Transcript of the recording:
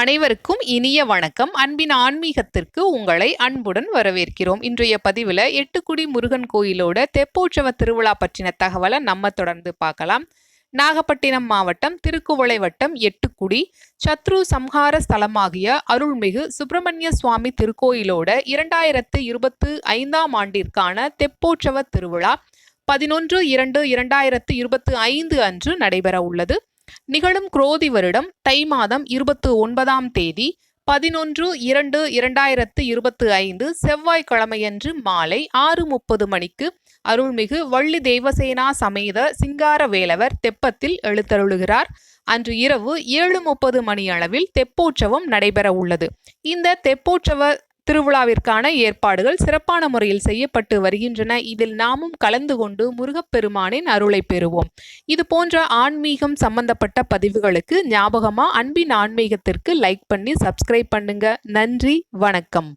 அனைவருக்கும் இனிய வணக்கம். அன்பின் ஆன்மீகத்திற்கு உங்களை அன்புடன் வரவேற்கிறோம். இன்றைய பதிவில் எட்டுக்குடி முருகன் கோயிலோட தெப்போற்சவ திருவிழா பற்றின தகவலை நம்ம தொடர்ந்து பார்க்கலாம். நாகப்பட்டினம் மாவட்டம் திருக்குவளை வட்டம் எட்டுக்குடி சத்ரு சம்ஹார ஸ்தலமாகிய அருள்மிகு சுப்பிரமணிய சுவாமி திருக்கோயிலோட இரண்டாயிரத்து இருபத்து ஐந்தாம் ஆண்டிற்கான தெப்போற்சவ திருவிழா பதினொன்று இரண்டு இரண்டாயிரத்து இருபத்து ஐந்து அன்று நடைபெற உள்ளது. நிகழும் குரோதி வருடம் தை மாதம் இருபத்து ஒன்பதாம் தேதி பதினொன்று இரண்டு இரண்டாயிரத்து இருபத்து ஐந்து செவ்வாய்க்கிழமையன்று மாலை ஆறு முப்பது மணிக்கு அருள்மிகு வள்ளி தெய்வசேனா சமேத சிங்கார வேலவர் தெப்பத்தில் எழுத்தருளுகிறார். அன்று இரவு ஏழு முப்பது மணி அளவில் தெப்போற்சவம் நடைபெற உள்ளது இந்த தெப்போற்சவ திருவிழாவிற்கான ஏற்பாடுகள் சிறப்பான முறையில் செய்யப்பட்டு வருகின்றன. இதில் நாமும் கலந்து கொண்டு முருகப்பெருமானின் அருளை பெறுவோம். இது போன்ற ஆன்மீகம் சம்பந்தப்பட்ட பதிவுகளுக்கு ஞாபகமா அன்பின் ஆன்மீகத்திற்கு லைக் பண்ணி சப்ஸ்கிரைப் பண்ணுங்க. நன்றி வணக்கம்.